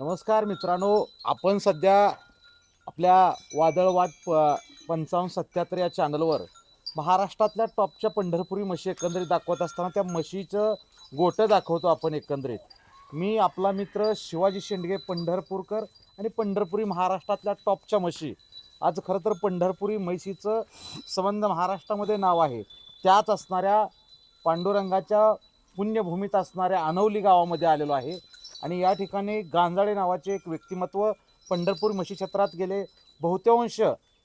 नमस्कार मित्रांनो आपण सध्या आपल्या वादळवाट प पंचावन्न सत्याहत्तर या चॅनलवर महाराष्ट्रातल्या टॉपच्या पंढरपुरी म्हशी एकंदरीत दाखवत असताना त्या म्हशीचं गोटं दाखवतो आपण एकंदरीत. मी आपला मित्र शिवाजी शेंडगे पंढरपूरकर आणि पंढरपुरी महाराष्ट्रातल्या टॉपच्या म्हशी. आज खरं तर पंढरपुरी म्हशीचं संबंध महाराष्ट्रामध्ये नाव आहे. त्याच असणाऱ्या पांडुरंगाच्या पुण्यभूमीत असणाऱ्या अनवली गावामध्ये आलेलो आहे. आणि या ठिकाणी गांजाडे नावाचे एक व्यक्तिमत्व पंढरपूर म्हशी क्षेत्रात गेले. बहुतांश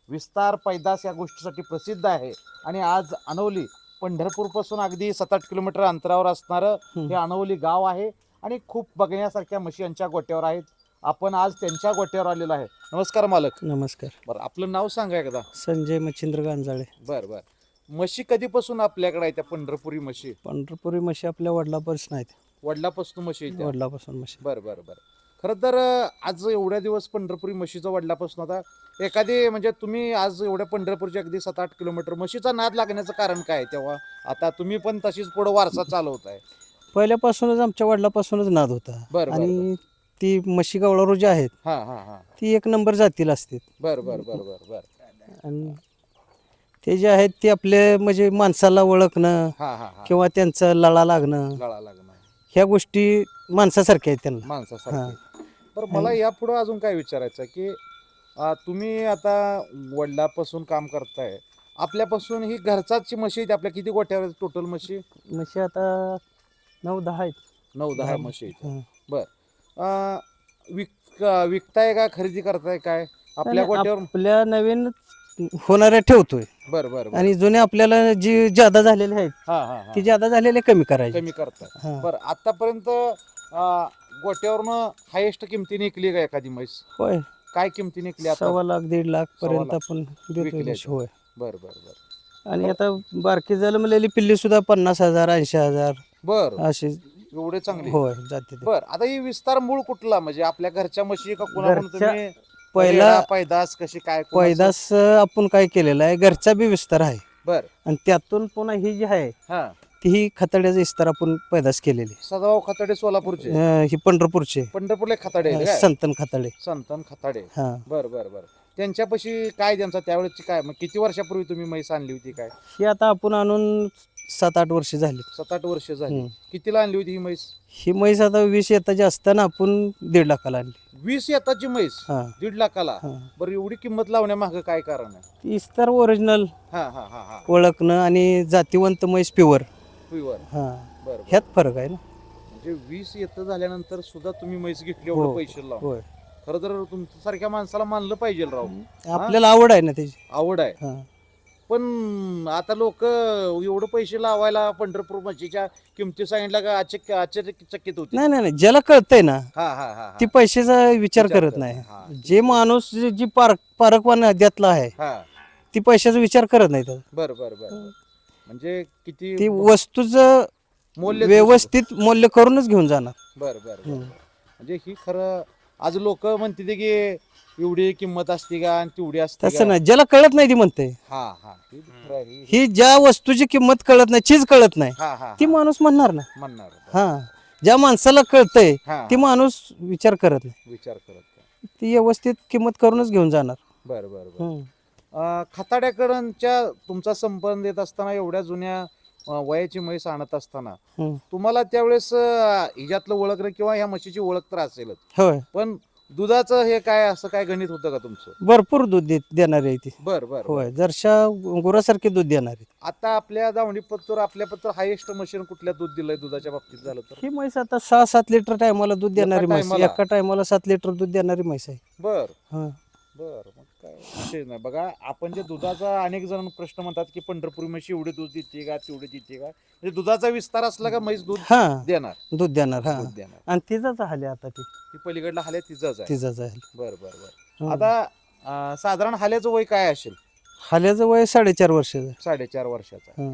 विस्तार पैदास या गोष्टीसाठी प्रसिद्ध आहे. आणि आज अनवली पंढरपूरपासून अगदी सात आठ किलोमीटर अंतरावर असणारं. हे अनवली गाव आहे. आणि खूप बघण्यासारख्या म्हशी यांच्या गोट्यावर आहेत. आपण आज त्यांच्या गोट्यावर आलेलो आहे. नमस्कार मालक. नमस्कार. बरं आपलं नाव सांगा एकदा. संजय मच्छिंद्र गांजाळे. बरं बरं. म्हशी कधीपासून आपल्याकडे आहे त्या पंढरपुरी म्हशी? पंढरपुरी म्हशी आपल्या वडिलापासून आहेत. वडिलापासून म्हशी त्या? वडिलापासून म्हशी. बरं बरं बरं. खरं तर आज एवढ्या दिवस पंढरपुरी म्हशीचं वडिलापासून आता एखादी म्हणजे तुम्ही आज एवढ्या पंढरपूरच्या अगदी सात आठ किलोमीटर म्हशीचा नाद लागण्याचं कारण काय तेव्हा? आता तुम्ही पण तशीच पुढं वारसा चालवत आहे पहिल्यापासूनच आमच्या वडिलापासूनच नाद होता. बरं, बरं, आणि ती म्हशी गवळारू जी आहेत. हां हां हां. ती एक नंबर जातील असते बरं बरं बरं बरं बरं. आणि ते जे आहेत ते आपले म्हणजे माणसाला ओळखणं हां हां हां. किंवा त्यांचं लळा लागणं. लळा लागणार ह्या गोष्टी माणसासारख्या आहेत त्यांना. माणसासारखी बरं मला यापुढं अजून काय विचारायचं आहे की अं, तुम्ही आता वडिलापासून काम करताय. आपल्यापासून ही घरचाची म्हशी आहेत आपल्या किती गोठ्यावर टोटल म्हशी? म्हशी आता नऊ दहा आहेत. नऊ दहा दहा. म्हशी आहेत. हं. अं, विक विकताय का खरेदी करताय काय? आपल्या आणि गोट्यावर आपल्या नवीन होणाऱ्या ठेवतोय. बर बर बर. आणि जुने आपल्याला जी जादा झालेले आहेत हा हा हा. ती जादा झालेले कमी करायचे. कमी करताय हा. बर आतापर्यंत गोट्यावरनं हायेस्ट किमतीने विकली का एखादी म्हैस? होय. काय किमतीने विकली आता? सव्वा लाख दीड लाख पर्यंत लाख. आपण देतो विकले म्हशी, होय. बर बर बर. आणि आता बारकी जन्मलेली पिल्ली सुद्धा पन्नास हजार ऐंशी हजार बर. अशी एवढे चांगले. होय जाते ते. बर आता ही विस्तार मूळ कुठला? म्हणजे आपल्या घरच्या म्हशी का कुणाकडून घरच्या- तुम्ही पहिला रेडा, पैदास कशी काय कोणाचं? पैदास आपण काय केलेला आहे घरचा बी विस्तार आहे. बर. आणि त्यातून पुन्हा ही जी आहे हा. ती ही खताड्याचा विस्तार आपण पैदास केलेली सदाभाऊ खताडे सोलापूरचे? अं, ही पंढरपूरचे. पंढरपूरला खताडे आहेत काय? संतन खताडे. संतन खताडे. हा. बर बर बर. त्यांच्यापाशी काय त्यांचा त्यावेळेची काय मग किती वर्षापूर्वी तुम्ही म्हैस आणली होती काय? ही आता आपण आणून सात आठ वर्ष झाली सात आठ वर्ष झाली. हम्म. कितीला आणली होती ही म्हैस? ही म्हैस आता वीस येताची असताना आपण दीड लाखाला आणली. वीस येताची म्हैस? हा. दीड लाखाला? हा. बरं एवढी किंमत लावण्यामागं काय कारण आहे? ती इस्तर ओरिजिनल हा हा हा हा. ओळखणं आणि जातीवंत म्हैस प्युअर प्युअर हा. बरं ह्यात फरक आहे ना. म्हणजे वीस येतं झाल्यानंतर सुद्धा तुम्ही म्हैस घेतली हो. एवढं पैसे लावून. होय. खरं तर तुमच्यासारख्या माणसाला मानलं पाहिजे राव. आपल्याला आवड आहे ना त्याची. आवड आहे. हा. पण आता लोक एवढं पैसे लावायला पंढरपूर म्हशीच्या किमती सांगितलं का आश्चर्य आश्चर्यचकित होते नाही नाही नाही. ज्याला कळतंय ना हा हा हा ती पैशाचा विचार करत नाही. जे माणूस जे- जी पारक पारकवान द्यातला आहे हा. ती पैशाचा विचार करत नाही तर. बर बर बर. म्हणजे किती ती वस्तूचं मूल्य व्यवस्थित मूल्य करूनच घेऊन जाणार. बर बर. म्हणजे ही खरं आज लोक म्हणते ते की एवढी किंमत असते का आणि तेवढी असते तसं का? नाही ज्याला कळत नाही ती म्हणते हा हा ही खरं आहे. ही- ही ज्या वस्तूची किंमत कळत नाही चीज कळत नाही हा हा ती हा. माणूस म्हणणार ना म्हणणार हा ज्या माणसाला कळतंय हा ती माणूस विचार करत नाही विचार करत का? ती व्यवस्थित किंमत करूनच घेऊन जाणार बर बर बर हम्म. अं, खताड्याकडच्या तुमचा संबंध येत असताना एवढ्या जुन्या वयाची म्हैस आणत असताना. तुम्हाला त्यावेळेस हिच्यातलं ओळखणं किंवा ह्या म्हशीची ओळख तर असेलच. होय. पण दुधाचं हे काय असं काय गणित होतं का तुमचं? भरपूर दूध देणारी आहे ती. बर बर होय. जरशा गुरासारखे दूध देणारी. आता आपल्या दावणी पत्तर आपल्या पत्तर हायेस्ट मशीन कुठल्या दूध दिलंय दुधाच्या बाबतीत झालं तर? ही म्हैस आता सहा सात लिटर टायमाला दूध देणारी म्हैस? एका टायमाला सात लिटर दूध देणारी म्हैस आहे. बर. बर विषय नाही. बघा आपण जे दुधाचा अनेक जण प्रश्न म्हणतात की पंढरपूर म्हशी एवढे दूध देते का तेवढे देते का? म्हणजे दुधाचा विस्तार असला का म्हैस दूध हा. देणार? दूध देणार हा. दूध देणार. आणि तिचाच हाले आता ती. ती पलीकडला हाल्या तिचाच आहे. तिचाच आहे. बर बर बर. हा. आता अं, साधारण हाल्याचं वय काय असेल? हाल्याचं वय साडेचार वर्षाचं साडेचार वर्षाचा हा.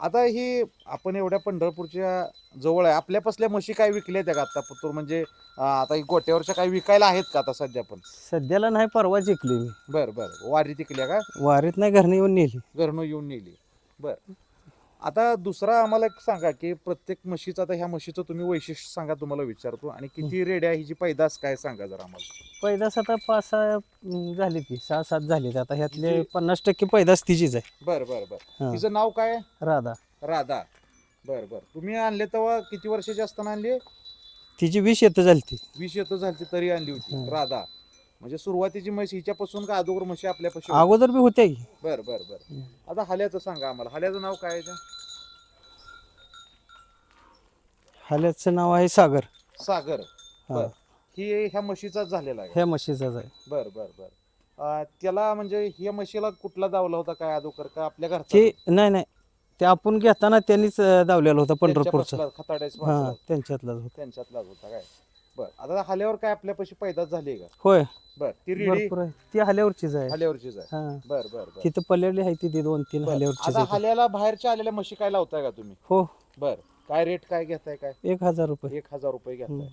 आता ही आपण एवढ्या पंढरपूरच्या जवळ आहे. आपल्यापासल्या म्हशी काय विकल्या त्या का आता पत्तूर म्हणजे अं, आता ही गोट्यावरच्या काही विकायला आहेत का आता सध्या पण? सध्याला नाही परवा जिंकली मी बर बर. वारी तिकल्या का? वारीत नाही घरने येऊन नेली. घरनं येऊन नेली. बर. आता दुसरा आम्हाला एक सांगा की प्रत्येक म्हशीचं आता ह्या म्हशीचं तुम्ही वैशिष्ट्य सांगा तुम्हाला विचारतो. आणि किती रेड्या हिची पैदास काय सांगा जरा आम्हाला. पैदास आता पाच सहा अं, झाली ती सहा सात झाली आता ह्यातले पन्नास टक्के पैदास तिचीच आहे. बर बर बर. हा. तिचं नाव काय? आहे? राधा. राधा. बर बर. तुम्ही आणले तेव्हा किती वर्षाची असताना आणली? तिची वीस येतं झाली ती वीस येतं झाली तरी आणली होती. राधा. म्हणजे सुरुवातीची म्हशी हिच्यापासून का अगोदर म्हशी आपल्यापाशी होत्या? अगोदर बी होत्या की. बर बर बर. आता हल्याचं सांगा आम्हाला. हल्याचं नाव काय आहे ते? हाल्याचं नाव आहे सागर. सागर. हा. बर. ही ह्या म्हशीचाच झालेला आहे ह्या म्हशीचाच आहे. बर बर बर. अं, त्याला म्हणजे ह्या म्हशीला कुठला दावला होता काय अगोदर का आपल्या घरचा? ते नाही नाही. ते आपण घेताना त्यांनीच अं, दावलेला होता पंढरपूरचा. त्यांच्या खताड्याच हा त्यांच्यातलाच होता. त्यांच्यातलाच होता काय? बर. आता हाल्यावर काय आपल्यापाशी पैदास झाली का? होय. बर. ती रेडी? भरपूर आहे. ती हाल्यावरचीच आहे. हाल्यावरचीच आहे. हा. बर बर बर. तिथं पडलेली आहे ती दोन तीन बर. हाल्यावरचीच आता आहे ती. हाल्याला बाहेरच्या आलेल्या म्हशी काय लावताय का तुम्ही? हो. बर. काय रेट काय घेताय काय? एक हजार रुपये. एक हजार रुपये घेताय.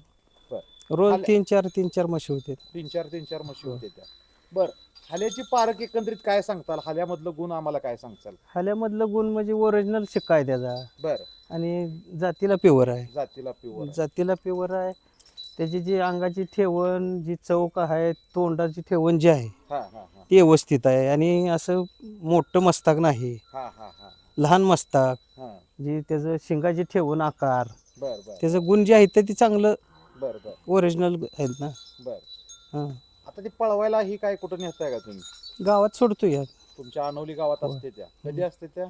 रोज तीन चार तीन चार म्हशी होते तीन चार तीन चार म्हशी हो. होते त्या. बर. हाल्याची पारख एकंदरीत काय सांगताल? हाल्यामधलं गुण आम्हाला काय सांगताल? हाल्यामधलं गुण म्हणजे ओरिजिनल शिक्का आहे त्याचा. बर. आणि जातीला प्युअर आहे. जातीला प्युअर जातीला प्युअर आहे. त्याची जी अंगाची ठेवण जी चौक आहे तोंडाची ठेवण जी आहे हा हा हा. ती व्यवस्थित आहे. आणि असं मोठं मस्तक नाही. हा हा हा. लहान मस्तक. हा. जी त्याचं शिंगाची ठेवण आकार बर बर. त्याचं गुण जे आहे ते ती चांगलं बर बर. ओरिजिनल आहेत ना. बर. हां. आता ती पळवायला ही काय कुठं नेताय का तुम्ही? गावात सोडतो या तुमच्या अनवली गावात. असते त्या. कधी असते त्या?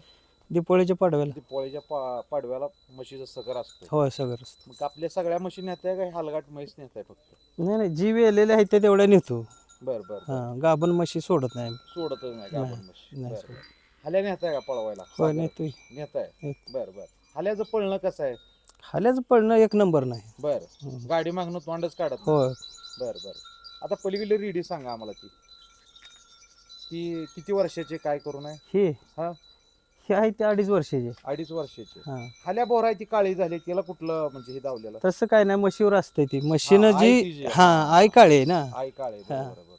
दिपोळीच्या पाडव्याला. ती पोळीच्या पा- पाडव्याला म्हशीचं सगर असतं. होय सगळं मग आपल्या सगळ्या म्हशी नेताय का हलगाट म्हैस नेताय फक्त? नाही नाही जी वेलेले आहेत ते तेवढ्या नेतो. बर बर बर. हां गाभण म्हशी सोडत नाही आम्ही. सोडतच नाही का आपण म्हशी. नाही बर. सोडत. बर. हल्या नेताय का पळवायला? होय सागर? नेतोय. नेताय? नेत. बर बर. हल्याचं पळणं कसं आहे? हाल्याचं पडणं एक नंबर नाही. बर. हं. गाडी मागणं तोंडच काढत. होय. बर बर. आता पलीकडली रेडी सांगा आम्हाला ती. ती किती वर्षाची काय करून आहे? हे. हा? हे आहे ते अडीच वर्षाचे अडीच वर्षाची हां. हल्या बोर आहे ती काळी झाली त्याला कुठलं म्हणजे हे दावलेलं तसं काय नाही म्हशीवर असते ती. म्हशीनं हा, आई जी जी- हा आई काळी आहे ना. आई काळे हा. बरोबर.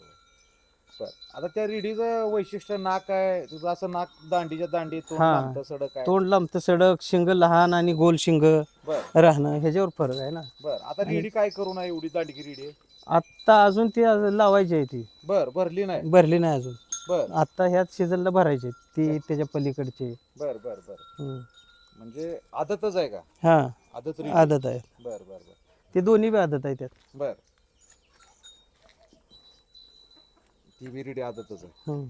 बर. आता त्या रेडीचं वैशिष्ट्य नाक आहे तुझं असं नाक दांडीच्या दांडी तोंड हा. लांबतं, सडक आहे. तोंड लांबतं सडक शिंग लहान आणि गोल शिंग बर. राहणं ह्याच्यावर फरक आहे ना. बर. आता रेडी काय करू नये एवढी दांडगी रेडी? आहे आत्ता अजून ती लावायची आहे ती. बर भरली नाही. भरली नाही अजून. बर. आत्ता ह्याच सीझनला भरायची आहे. ती त्याच्या पलीकडची. बर बर बर. हम्म. म्हणजे आदतच आहे का? हा. आदत रेडी. आदत आहे. बर बर बर. ते दोन्ही बी आदत आहे त्यात. बर. ती बी रेडी आदतच आहे. हम्म.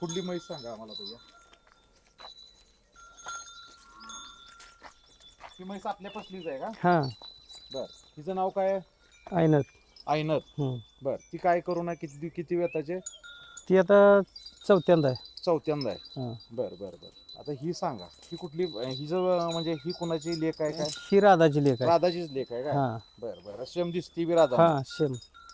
पुढली म्हैस सांगा आम्हाला भैया. ही म्हैस आपल्या पसलीच आहे का? हा. बर. तिचं नाव काय आहे? ऐनत आयनत हम्म. बर. ती काय करू ना किती किती वेताचे ती आता चौथ्यांदा आहे. चौथ्यांदा आहे. हा. बर बर बर. आता ही सांगा. ही कुठली ही जर म्हणजे ही कोणाची लेख आहे काय? ही राधाची लेख आहे. राधाचीच लेख आहे काय? हा. बर बर. सेम दिसती बी राधा. हा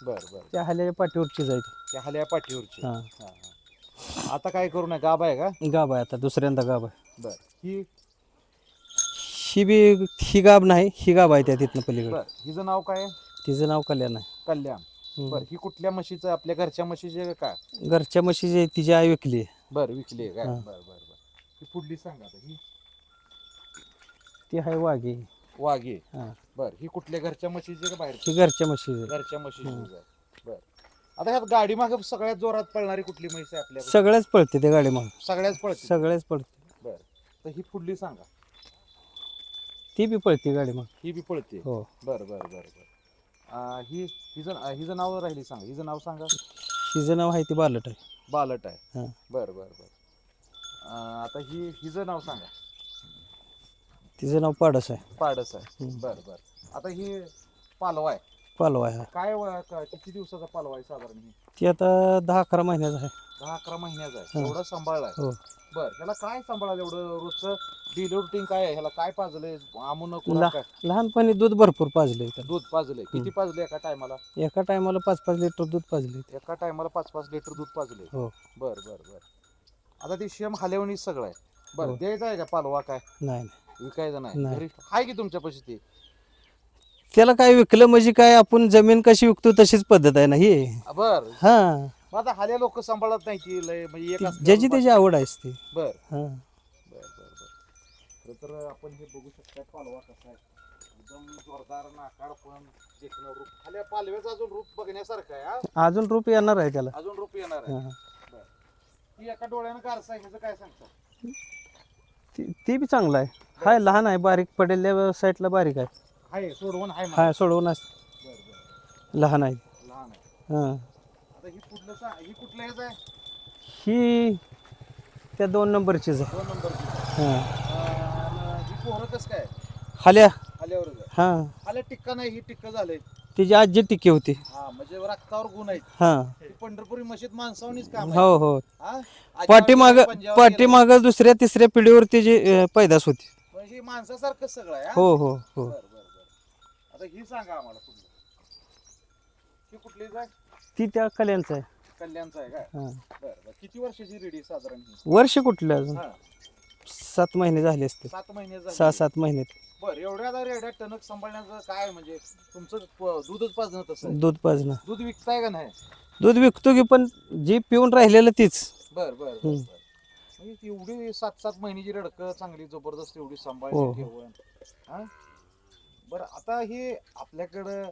बर बर. त्या हाल्याच्या पाठीवरचीच आहे ती. त्या हल्या पाठीवरची. हा. हा, हा. आता काय करू नये? गाब आहे का? गाब आहे आता दुसऱ्यांदा गाब आहे. बर. ही? ही बी ही गाब नाही ही गाब आहे त्या तिथनं पलीकडे. बर. हिचं नाव काय? आहे? तिचं नाव कल्याण आहे. कल्याण. बर ही कुठल्या म्हशीचं आपल्या घरच्या म्हशीचे आहे का? घरच्या म्हशीची आहे, तिची आई विकली आहे. बर विकली आहे काय हा. बर बर बर. ही पुढली सांगा आता ही. ती आहे वाघी. वाघे. हा. बर ही कुठल्या घरच्या म्हशीची का बाहेर ही घरच्या म्हशीची. घरच्या म्हशीची. बर. आता ह्यात गाडी मागे सगळ्यात जोरात पळणारी कुठली म्हैस आहे आपल्या सगळ्याच पळते ते गाडी मग. सगळ्याच पळते. सगळ्याच पळते. बर. तर ही पुढली सांगा. ती बी पळते गाडी मग. ही बी पळते. हो. बर बर बर बर. ही हिचं हिचं नाव राहिली सांगा. हिचं नाव सांगा. हिचं नाव आहे ती बालट आहे. बालट आहे. हा. बर बर बर. आता ही हिचं नाव सांगा. तिचं नाव पाडस आहे. पाडस आहे. बर बर. आता ही पालवा आहे. पालवा आहे. काय वय- का- किती दिवसाचा पालवा आहे साधारण ही? ती आता दहा अकरा महिन्याचा आहे. दहा अकरा महिन्याचा आहे. एवढं सांभाळलाय हो. बर ह्याला काय सांभाळायला एवढं रोजचं? डेली रुटीन काय आहे? ह्याला काय पाजलंय? आमून ला- काय? लहानपणी दूध भरपूर पाजले दूध पाजलंय. किती पाजले एका टायमाला? एका टायमाला पाच पाच लिटर दूध पाजले एका टायमाला पाच पाच लिटर दूध पाजले हो. बर बर बर. आता ती शेम हालेवणी सगळं आहे. बर हो. द्यायचं आहे का पालवा काय? नाही नाही. विकायचं नाही. घरी आहे की तुमच्या पैसे ते? त्याला काय विकलं म्हणजे काय आपण जमीन कशी विकतो तशीच पद्धत आहे ना ही. बर. हा. मग आता हाल्या लोक सांभाळत नाही की लय म्हणजे एक ती- असल्यावर ज्याची त्याची आवड आहेस ती. बर. हा. बर बर बर. तर आपण हे बघू शकता पालवा कसा आहे. एकदम जोरदार नाकाड पण देखणं रूप. खाली पालव्याचं अजून रूप बघण्यासारखं आहे हा? अजून रूप येणार आहे त्याला. अजून रूप येणार आहे. हा. ती एका डोळ्यानं कारसा आहे ह्याचं काय सांगता? ती ती बी चांगलं आहे. हाय लहान आहे बारीक पडेल्या साईडला बारीक आहे. आहे सोडवून आहे मला. हा सोडवून अस- बरं, बरं. लहान आहे. लहान आहे. हा. आता ही कुठलं सा- ही कुठलं ह्याचं आहे? ही त्या दोन नंबरचीच आहे. दोन नंबरची. हा. अं, ही कसं काय? हाल्या. हा. आल्या टिक्का नाही ही टिक्का झालंय. तिची आजी टिकी होती. हा म्हणजे रक्तावर गुण आहेत. हा. पंढरपुरी मशीद काम आहे. हो हो. पाठीमाग पाठीमाग दुसऱ्या तिसऱ्या पिढीवर तिची अं, पैदास होती. म्हणजे ही माणसासारखं सगळं आहे हा? हो हो हो. बरं बरं बरं. आता ही सांगा आम्हाला ही कुठली ती त्या कल्याणचं आहे. कल्याणचं आहे हा. बरं बरं. किती वर्षाची रेडी साधारण ही? वर्ष कुठलं अजून? हा. सात महिने झाले असते सात महिने सहा सात महिने. बरं एवढ्या रेड्या टणक सांभाळण्याचं काय म्हणजे तुमचं प- दूधच पाजणं तसं आहे. दूध पाजणं दूध विकताय का नाही दूध विकतो की पण जी पिऊन राहिलेलं तीच बर बर बर, हम्म. बर. म्हणजे ती एवढी सात सात महिन्याची रडक चांगली जबरदस्त एवढी हो, सांभाळली हो. ठेवण हा बरं आता हे आपल्याकडं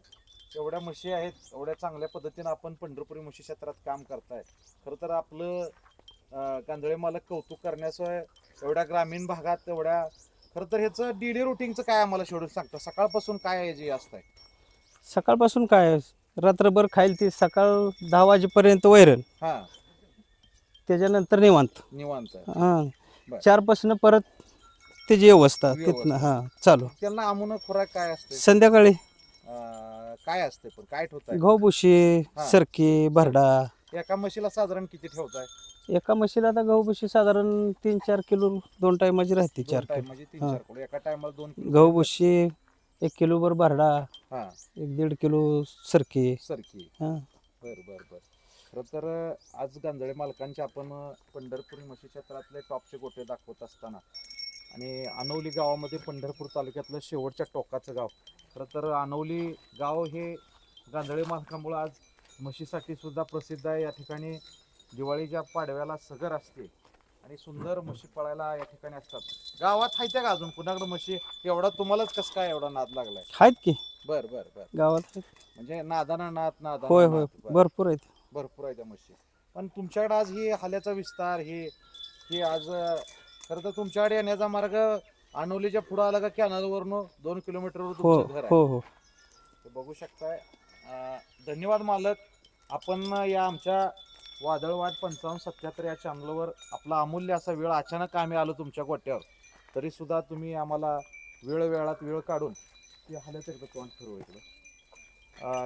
एवढ्या म्हशी आहेत एवढ्या चांगल्या पद्धतीनं आपण पंढरपुरी म्हशी क्षेत्रात काम करताय खरं तर आपलं अं, कांदळे मालक कौतुक करण्याशिवाय एवढ्या ग्रामीण भागात एवढ्या खरं तर ह्याचं डेली रुटीनचं काय आम्हाला शेड्यूल सांगतं? सकाळपासून काय जे असतंय? सकाळपासून काय? रात्रभर खाईल ती सकाळ दहा वाजेपर्यंत वैरण. हा. त्याच्यानंतर निवांत. निवांत. आहे. हा. बर. चारपासून परत त्याची व्यवस्था व्यवस्था. तिथनं हा चालू. त्यांना आमून खुराक काय असते संध्याकाळी. काय असते पण? काय ठेवताय? गहू भुशी हा. सरकी भरडा. एका म्हशीला साधारण किती ठेवताय? एका म्हशीला आता गहू भुशी साधारण तीन चार किलो दोन टायमाची राहते चार किलो. म्हणजे तीन हा. चार किलो. एका टायमाला दोन किलो. गहू भुशी एक किलोभर भरडा हा. एक दीड किलो सरकी. सरकी. हा. बर बर बर. खरं तर आज गांजळे मालकांचे आपण पंढरपुरी म्हशी क्षेत्रातले टॉपचे गोटे दाखवत असताना आणि अनवली गावामध्ये पंढरपूर तालुक्यातलं शेवटच्या टोकाचं गाव. खरं तर अनवली गाव हे गांजळे मालकामुळं आज म्हशीसाठी सुद्धा प्रसिद्ध आहे. या ठिकाणी दिवाळीच्या पाडव्याला सगर असते आणि सुंदर म्हशी पळायला या ठिकाणी असतात. गावात आहे का अजून? कुणाकडे म्हशी? एवढा तुम्हालाच कसं काय एवढा नाद लागलाय? आहेत की? बर बर बर. गावात आहेत. म्हणजे नादाना नाद नादाना होय होय. नाद. भरपूर आहेत. भरपूर आहे त्या म्हशी. पण तुमच्याकडे आज ही हाल्याचा विस्तार हे हे आज अं, खरं तर तुमच्याकडे येण्याचा मार्ग अनोलीच्या पुढं आला का कॅनलवरनं दोन किलोमीटरवर हो तुमचं घर आहे? हो हो. ते बघू शकताय. अं, धन्यवाद मालक. आपण या आमच्या वादळवाट पंचावन्न सत्याहत्तर या चॅनलवर आपला अमूल्य असा वेळ अचानक आम्ही आलो तुमच्या गोट्यावर. तरी सुद्धा तुम्ही आम्हाला वेळ वेळात वेळ काढून ती हाल्याचं तरी तोंड फिरू इकडं.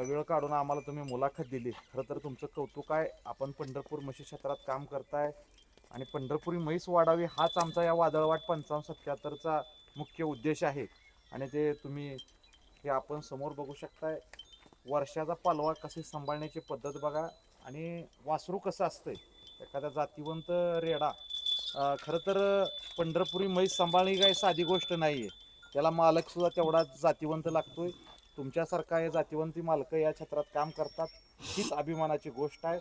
वेळ काढून आम्हाला तुम्ही मुलाखत दिली. खरं तर तुमचं कौतुक आहे. आपण पंढरपूर म्हशी क्षेत्रात काम करताय आणि पंढरपुरी म्हैस वाढावी हाच आमचा या वादळवाट पंचावन्न सत्याहत्तरचा मुख्य उद्देश आहे. आणि ते तुम्ही हे आपण समोर बघू शकताय. वर्षाचा पालवा कसे सांभाळण्याची पद्धत बघा. आणि वासरू कसं असतंय? एखाद्या जातीवंत रेडा खरं तर पंढरपुरी म्हैस सांभाळणी काही साधी गोष्ट नाही आहे त्याला मालक सुद्धा तेवढाच जातीवंत लागतोय. तुमच्यासारखा हे जातीवंती मालकं या क्षेत्रात काम करतात हीच अभिमानाची गोष्ट आहे.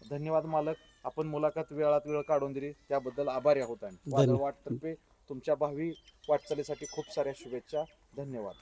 धन्यवाद मालक आपण मुलाखत वेळात वेळ काढून दिली. त्याबद्दल आभारी आहोत आणि वाटतर्फे तुमच्या भावी वाटचालीसाठी खूप साऱ्या शुभेच्छा. धन्यवाद.